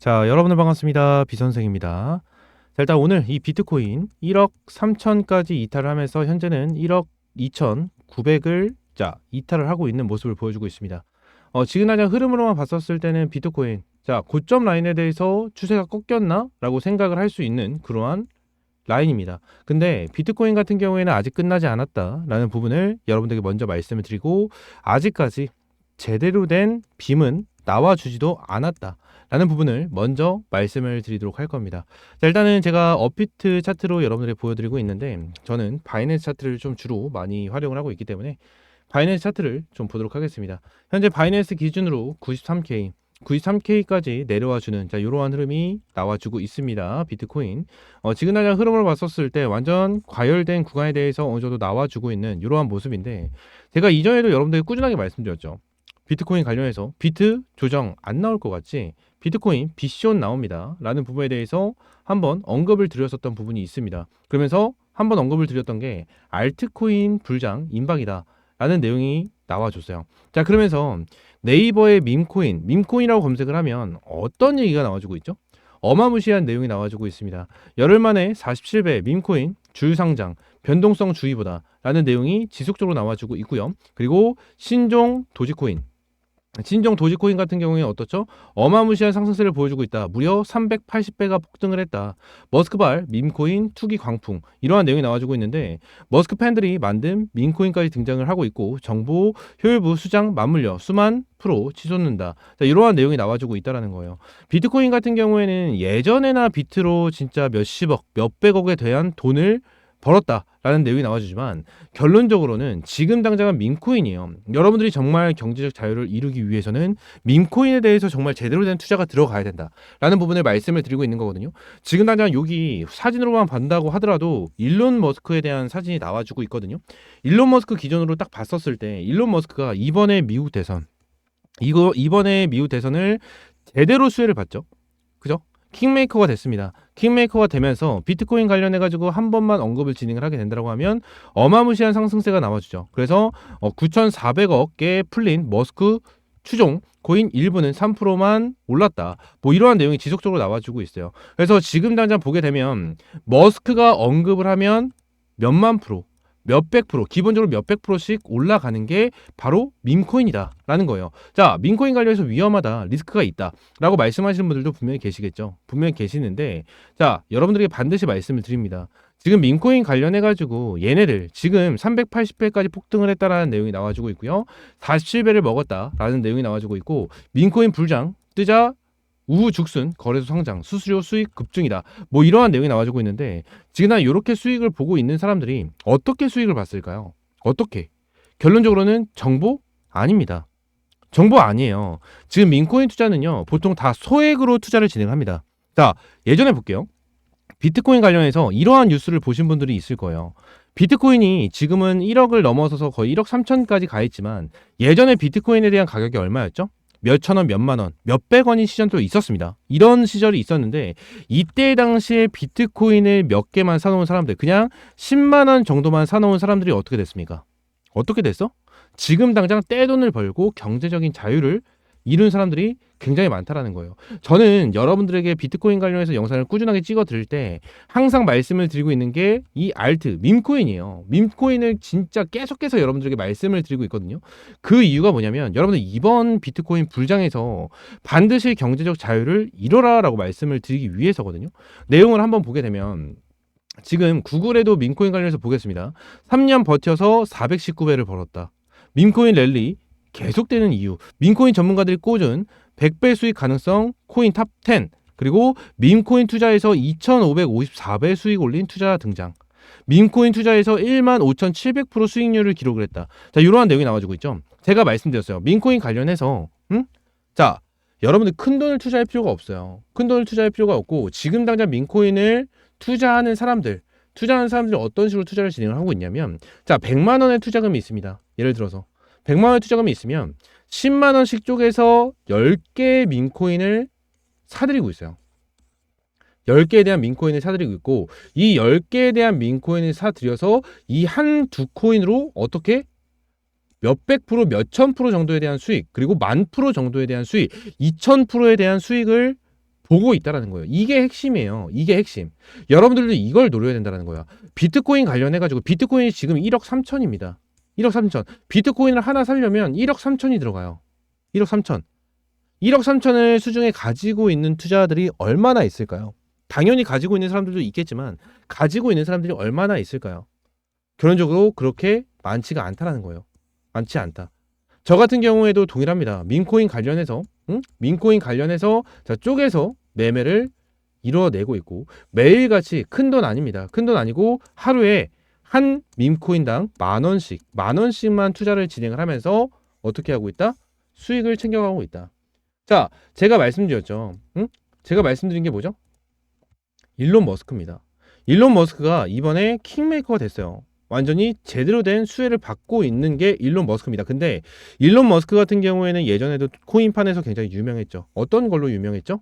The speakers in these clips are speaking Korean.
자, 여러분들 반갑습니다. 비선생입니다. 자, 일단 오늘 이 비트코인 1억 3천까지 이탈을 하면서 현재는 1억 2,900을 자, 이탈을 하고 있는 모습을 보여주고 있습니다. 어, 지금 당장 흐름으로만 봤었을 때는 비트코인 자, 고점 라인에 대해서 추세가 꺾였나? 라고 생각을 할 수 있는 그러한 라인입니다. 근데 비트코인 같은 경우에는 아직 끝나지 않았다라는 부분을 여러분들에게 먼저 말씀을 드리고 아직까지 제대로 된 빔은 나와주지도 않았다. 라는 부분을 먼저 말씀을 드리도록 할 겁니다. 자, 일단은 제가 업비트 차트로 여러분들에게 보여드리고 있는데 저는 바이낸스 차트를 좀 주로 많이 활용을 하고 있기 때문에 바이낸스 차트를 좀 보도록 하겠습니다. 현재 바이낸스 기준으로 93K 93K까지 내려와 주는 자 이러한 흐름이 나와주고 있습니다. 비트코인 어, 지금 당장 흐름을 봤었을 때 완전 과열된 구간에 대해서 어느 정도 나와주고 있는 이러한 모습인데 제가 이전에도 여러분들에게 꾸준하게 말씀드렸죠. 비트코인 관련해서 비트 조정 안 나올 것 같지? 비트코인 비시온 나옵니다. 라는 부분에 대해서 한번 언급을 드렸었던 부분이 있습니다. 그러면서 한번 언급을 드렸던 게 알트코인 불장 임박이다 라는 내용이 나와줬어요. 자 그러면서 네이버의 밈코인 밈코인이라고 검색을 하면 어떤 얘기가 나와주고 있죠? 어마무시한 내용이 나와주고 있습니다. 열흘 만에 47배 밈코인 줄 상장 변동성 주의보다 라는 내용이 지속적으로 나와주고 있고요. 그리고 신종 도지코인 진정 도지코인 같은 경우에 어떻죠? 어마무시한 상승세를 보여주고 있다. 무려 380배가 폭등을 했다. 머스크발, 밈코인, 투기 광풍 이러한 내용이 나와주고 있는데 머스크 팬들이 만든 밈코인까지 등장을 하고 있고 정보 효율부 수장 맞물려 수만 프로 치솟는다. 자, 이러한 내용이 나와주고 있다라는 거예요. 비트코인 같은 경우에는 예전에나 비트로 진짜 몇십억, 몇백억에 대한 돈을 벌었다라는 내용이 나와주지만 결론적으로는 지금 당장은 밈코인이에요. 여러분들이 정말 경제적 자유를 이루기 위해서는 밈코인에 대해서 정말 제대로 된 투자가 들어가야 된다라는 부분을 말씀을 드리고 있는 거거든요. 지금 당장 여기 사진으로만 본다고 하더라도 일론 머스크에 대한 사진이 나와주고 있거든요. 일론 머스크 기준으로 딱 봤었을 때 일론 머스크가 이번에 미국 대선 이거 이번에 미국 대선을 제대로 수혜를 봤죠. 그죠? 킹메이커가 됐습니다. 킹메이커가 되면서 비트코인 관련해 가지고 한 번만 언급을 진행을 하게 된다고 하면 어마무시한 상승세가 나와주죠. 그래서 9,400억에 풀린 머스크 추종 코인 일부는 3%만 올랐다. 뭐 이러한 내용이 지속적으로 나와주고 있어요. 그래서 지금 당장 보게 되면 머스크가 언급을 하면 몇만 프로 몇백 프로, 기본적으로 몇백 프로씩 올라가는 게 바로 밈코인이다라는 거예요. 자, 밈코인 관련해서 위험하다, 리스크가 있다라고 말씀하시는 분들도 분명히 계시겠죠. 분명히 계시는데, 자, 여러분들에게 반드시 말씀을 드립니다. 지금 밈코인 관련해 가지고 얘네들 지금 380배까지 폭등을 했다라는 내용이 나와주고 있고요. 47배를 먹었다라는 내용이 나와주고 있고 밈코인 불장 뜨자 우후죽순 거래소 성장 수수료 수익 급증이다. 뭐 이러한 내용이 나와주고 있는데 지금 난 이렇게 수익을 보고 있는 사람들이 어떻게 수익을 봤을까요? 어떻게? 결론적으로는 정보 아닙니다. 정보 아니에요. 지금 민코인 투자는요 보통 다 소액으로 투자를 진행합니다. 자 예전에 볼게요. 비트코인 관련해서 이러한 뉴스를 보신 분들이 있을 거예요. 비트코인이 지금은 1억을 넘어서서 거의 1억 3천까지 가 있지만 예전에 비트코인에 대한 가격이 얼마였죠? 몇천 원, 몇만 원, 몇백 원인 시절도 있었습니다. 이런 시절이 있었는데 이때 당시에 비트코인을 몇 개만 사놓은 사람들, 그냥 10만 원 정도만 사놓은 사람들이 어떻게 됐습니까? 어떻게 됐어? 지금 당장 떼돈을 벌고 경제적인 자유를 이룬 사람들이 굉장히 많다라는 거예요. 저는 여러분들에게 비트코인 관련해서 영상을 꾸준하게 찍어 드릴 때 항상 말씀을 드리고 있는 게 이 알트 밈코인이에요. 밈코인을 진짜 계속해서 여러분들에게 말씀을 드리고 있거든요. 그 이유가 뭐냐면 여러분들 이번 비트코인 불장에서 반드시 경제적 자유를 이뤄라라고 말씀을 드리기 위해서거든요. 내용을 한번 보게 되면 지금 구글에도 밈코인 관련해서 보겠습니다. 3년 버텨서 419배를 벌었다. 밈코인 랠리 계속되는 이유. 민코인 전문가들이 꽂은 100배 수익 가능성 코인 탑 10. 그리고 민코인 투자에서 2,554배 수익 올린 투자 등장. 민코인 투자에서 1만 5,700% 수익률을 기록을 했다. 자, 이러한 내용이 나와주고 있죠. 제가 말씀드렸어요. 민코인 관련해서, 응? 자, 여러분들 큰 돈을 투자할 필요가 없어요. 큰 돈을 투자할 필요가 없고, 지금 당장 민코인을 투자하는 사람들, 투자하는 사람들이 어떤 식으로 투자를 진행을 하고 있냐면, 자, 100만 원의 투자금이 있습니다. 예를 들어서. 100만 원의 투자금이 있으면 10만 원씩 쪽에서 10개의 민코인을 사들이고 있어요. 10개에 대한 민코인을 사들이고 있고 이 10개에 대한 민코인을 사들여서 이 한 두 코인으로 어떻게 몇백 프로, 몇천 프로 정도에 대한 수익, 그리고 만 프로 정도에 대한 수익, 이천 프로에 대한 수익을 보고 있다라는 거예요. 이게 핵심이에요. 이게 핵심. 여러분들도 이걸 노려야 된다는 거야. 비트코인 관련해 가지고 비트코인이 지금 1억 3천입니다. 1억 3천. 비트코인을 하나 살려면 1억 3천이 들어가요. 1억 3천. 1억 3천을 수중에 가지고 있는 투자들이 얼마나 있을까요? 당연히 가지고 있는 사람들도 있겠지만 가지고 있는 사람들이 얼마나 있을까요? 결론적으로 그렇게 많지가 않다라는 거예요. 많지 않다. 저 같은 경우에도 동일합니다. 민코인 관련해서 응? 민코인 관련해서 자 쪼개서 매매를 이뤄내고 있고 매일같이 큰 돈 아닙니다. 큰 돈 아니고 하루에 한 밈코인당 만 원씩 만 원씩만 투자를 진행을 하면서 어떻게 하고 있다? 수익을 챙겨가고 있다. 자, 제가 말씀드렸죠. 응? 제가 말씀드린 게 뭐죠? 일론 머스크입니다. 일론 머스크가 이번에 킹메이커가 됐어요. 완전히 제대로 된 수혜를 받고 있는 게 일론 머스크입니다. 근데 일론 머스크 같은 경우에는 예전에도 코인판에서 굉장히 유명했죠. 어떤 걸로 유명했죠?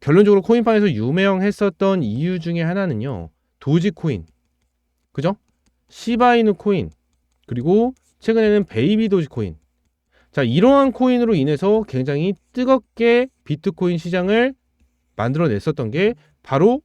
결론적으로 코인판에서 유명했었던 이유 중에 하나는요. 도지코인. 그죠? 시바이누 코인. 그리고 최근에는 베이비 도지코인. 자, 이러한 코인으로 인해서 굉장히 뜨겁게 비트코인 시장을 만들어냈었던 게 바로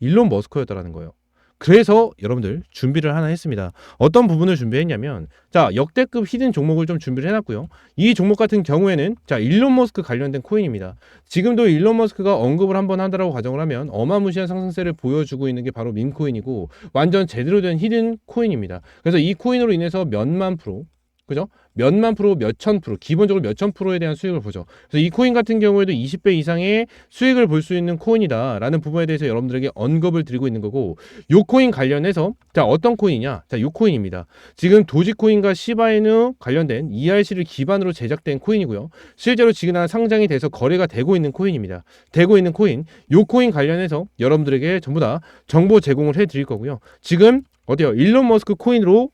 일론 머스크였다라는 거예요. 그래서 여러분들 준비를 하나 했습니다. 어떤 부분을 준비했냐면 자 역대급 히든 종목을 좀 준비를 해놨고요. 이 종목 같은 경우에는 자 일론 머스크 관련된 코인입니다. 지금도 일론 머스크가 언급을 한번 한다라고 가정을 하면 어마무시한 상승세를 보여주고 있는 게 바로 밈코인이고 완전 제대로 된 히든 코인입니다. 그래서 이 코인으로 인해서 몇만 프로 그죠? 몇만 프로, 몇천 프로, 기본적으로 몇천 프로에 대한 수익을 보죠. 그래서 이 코인 같은 경우에도 20배 이상의 수익을 볼 수 있는 코인이다라는 부분에 대해서 여러분들에게 언급을 드리고 있는 거고, 요 코인 관련해서 자 어떤 코인이냐? 자, 요 코인입니다. 지금 도지코인과 시바이누 관련된 ERC를 기반으로 제작된 코인이고요. 실제로 지금 상장이 돼서 거래가 되고 있는 코인입니다. 되고 있는 코인, 요 코인 관련해서 여러분들에게 전부 다 정보 제공을 해 드릴 거고요. 지금 어디요? 일론 머스크 코인으로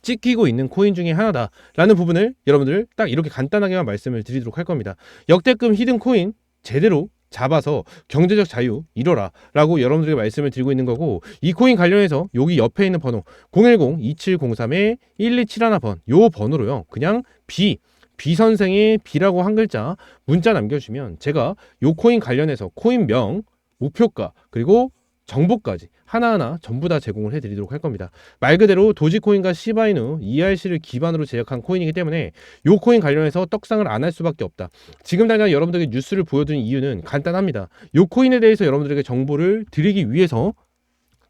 찍히고 있는 코인 중에 하나다라는 부분을 여러분들 딱 이렇게 간단하게만 말씀을 드리도록 할 겁니다. 역대급 히든 코인 제대로 잡아서 경제적 자유 이뤄라 라고 여러분들에게 말씀을 드리고 있는 거고 이 코인 관련해서 여기 옆에 있는 번호 010-2703-1271번 요 번호로요 그냥 B B 선생의 B라고 한 글자 문자 남겨주시면 제가 요 코인 관련해서 코인명 목표가 그리고 정보까지 하나하나 전부 다 제공을 해드리도록 할 겁니다. 말 그대로 도지코인과 시바이누 ERC를 기반으로 제작한 코인이기 때문에 이 코인 관련해서 떡상을 안 할 수밖에 없다. 지금 당장 여러분들에게 뉴스를 보여드린 이유는 간단합니다. 이 코인에 대해서 여러분들에게 정보를 드리기 위해서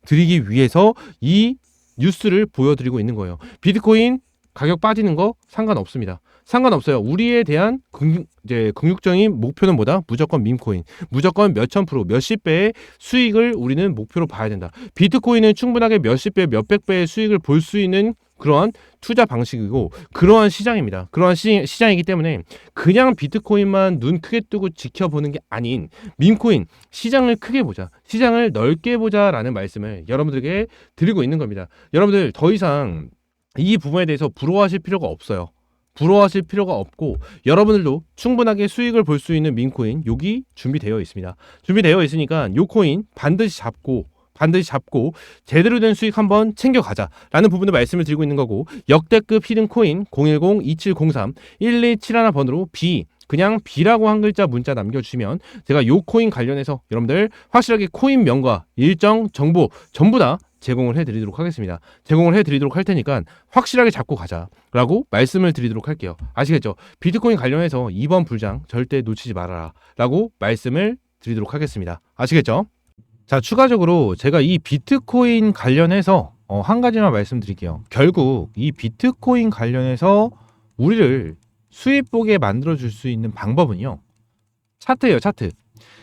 드리기 위해서 이 뉴스를 보여드리고 있는 거예요. 비트코인 가격 빠지는 거 상관없습니다. 상관없어요. 우리에 대한 긍, 이제 긍육적인 목표는 뭐다? 무조건 밈코인. 무조건 몇천 프로, 몇십 배의 수익을 우리는 목표로 봐야 된다. 비트코인은 충분하게 몇십 배, 몇백 배의 수익을 볼 수 있는 그러한 투자 방식이고 그러한 시장입니다. 그러한 시, 시장이기 때문에 그냥 비트코인만 눈 크게 뜨고 지켜보는 게 아닌 밈코인 시장을 크게 보자. 시장을 넓게 보자라는 말씀을 여러분들에게 드리고 있는 겁니다. 여러분들 더 이상 이 부분에 대해서 부러워하실 필요가 없어요. 부러워하실 필요가 없고 여러분들도 충분하게 수익을 볼 수 있는 민코인 여기 준비되어 있습니다. 준비되어 있으니까 요 코인 반드시 잡고 반드시 잡고 제대로 된 수익 한번 챙겨가자 라는 부분을 말씀을 드리고 있는 거고 역대급 히든 코인 010-2703-1271번으로 B 그냥 B라고 한 글자 문자 남겨주시면 제가 요 코인 관련해서 여러분들 확실하게 코인 명과 일정 정보 전부 다 제공을 해드리도록 하겠습니다. 제공을 해드리도록 할 테니까 확실하게 잡고 가자라고 말씀을 드리도록 할게요. 아시겠죠? 비트코인 관련해서 이번 불장 절대 놓치지 말아라라고 말씀을 드리도록 하겠습니다. 아시겠죠? 자, 추가적으로 제가 이 비트코인 관련해서 어, 한 가지만 말씀드릴게요. 결국 이 비트코인 관련해서 우리를 수입 보게 만들어 줄 수 있는 방법은요. 차트예요, 차트.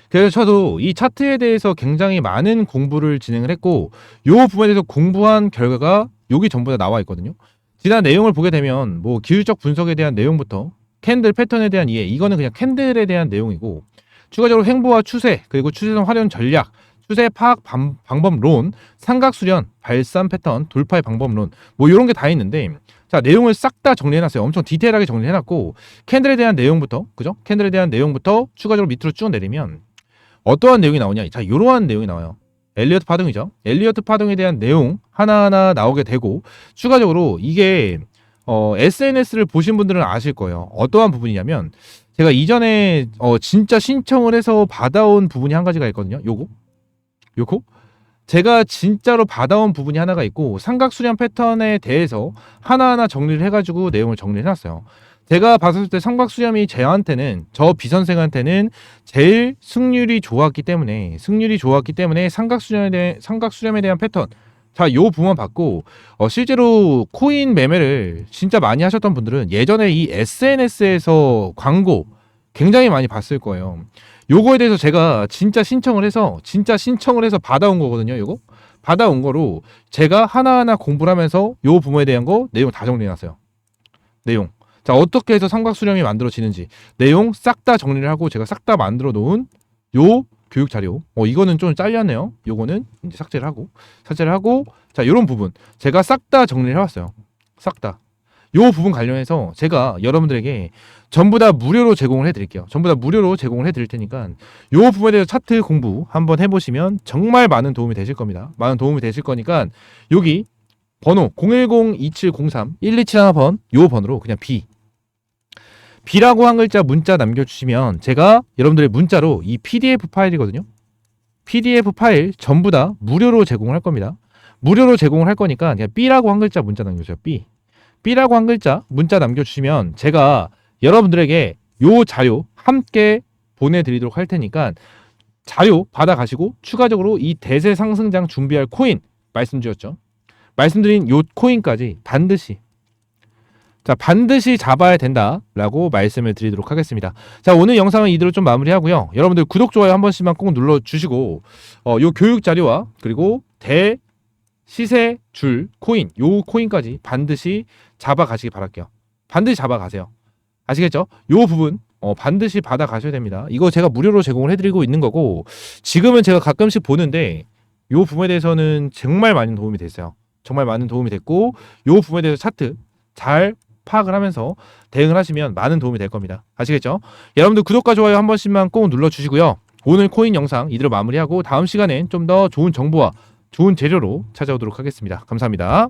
그래서 저도 이 차트에 대해서 굉장히 많은 공부를 진행을 했고 요 부분에 대해서 공부한 결과가 여기 전부 다 나와 있거든요. 지난 내용을 보게 되면 뭐 기술적 분석에 대한 내용부터 캔들 패턴에 대한 이해 이거는 그냥 캔들에 대한 내용이고 추가적으로 행보와 추세 그리고 추세선 활용 전략 추세 파악 방, 법론 삼각 수련, 발산 패턴, 돌파의 방법론 뭐 이런 게 다 있는데 자 내용을 싹 다 정리해놨어요. 엄청 디테일하게 정리해놨고 캔들에 대한 내용부터 그죠? 캔들에 대한 내용부터 추가적으로 밑으로 쭉 내리면 어떠한 내용이 나오냐? 자, 이러한 내용이 나와요. 엘리어트 파동이죠. 엘리어트 파동에 대한 내용 하나하나 나오게 되고 추가적으로 이게 어, SNS를 보신 분들은 아실 거예요. 어떠한 부분이냐면 제가 이전에 어, 진짜 신청을 해서 받아온 부분이 한 가지가 있거든요. 요거, 요거. 제가 진짜로 받아온 부분이 하나가 있고 삼각 수렴 패턴에 대해서 하나하나 정리를 해가지고 내용을 정리를 해놨어요. 제가 봤을 때 삼각 수렴이 저한테는 저 비선생한테는 제일 승률이 좋았기 때문에 승률이 좋았기 때문에 삼각 수렴에 대해 삼각 수렴에 대한 패턴 자, 요 부분 받고 어, 실제로 코인 매매를 진짜 많이 하셨던 분들은 예전에 이 SNS에서 광고 굉장히 많이 봤을 거예요. 요거에 대해서 제가 진짜 신청을 해서 진짜 신청을 해서 받아온 거거든요. 요거 받아온 거로 제가 하나하나 공부를 하면서 요 부분에 대한 거 내용 다 정리해놨어요. 내용. 자 어떻게 해서 삼각 수렴이 만들어지는지 내용 싹 다 정리를 하고 제가 싹 다 만들어 놓은 요 교육 자료. 어 이거는 좀 잘렸네요. 요거는 이제 삭제를 하고 삭제를 하고 자 요런 부분 제가 싹 다 정리를 해왔어요. 싹 다. 요 부분 관련해서 제가 여러분들에게 전부 다 무료로 제공을 해드릴게요. 전부 다 무료로 제공을 해드릴 테니까 요 부분에 대해서 차트 공부 한번 해보시면 정말 많은 도움이 되실 겁니다. 많은 도움이 되실 거니까 여기 번호 010-2703-1271번 요 번호로 그냥 B B라고 한 글자 문자 남겨주시면 제가 여러분들의 문자로 이 PDF 파일이거든요. PDF 파일 전부 다 무료로 제공을 할 겁니다. 무료로 제공을 할 거니까 그냥 B라고 한 글자 문자 남겨주세요. B. B라고 한 글자 문자 남겨주시면 제가 여러분들에게 요 자료 함께 보내드리도록 할 테니까 자료 받아가시고 추가적으로 이 대세 상승장 준비할 코인 말씀드렸죠. 말씀드린 요 코인까지 반드시 자 반드시 잡아야 된다라고 말씀을 드리도록 하겠습니다. 자 오늘 영상은 이대로 좀 마무리하고요. 여러분들 구독 좋아요 한 번씩만 꼭 눌러주시고 어, 요 교육 자료와 그리고 대 시세 줄 코인 요 코인까지 반드시 잡아가시기 바랄게요. 반드시 잡아가세요. 아시겠죠? 요 부분 어, 반드시 받아 가셔야 됩니다. 이거 제가 무료로 제공을 해드리고 있는 거고 지금은 제가 가끔씩 보는데 요 부분에 대해서는 정말 많은 도움이 됐어요. 정말 많은 도움이 됐고 요 부분에 대해서 차트 잘 파악을 하면서 대응을 하시면 많은 도움이 될 겁니다. 아시겠죠? 여러분들 구독과 좋아요 한 번씩만 꼭 눌러주시고요. 오늘 코인 영상 이대로 마무리하고 다음 시간엔 좀 더 좋은 정보와 좋은 재료로 찾아오도록 하겠습니다. 감사합니다.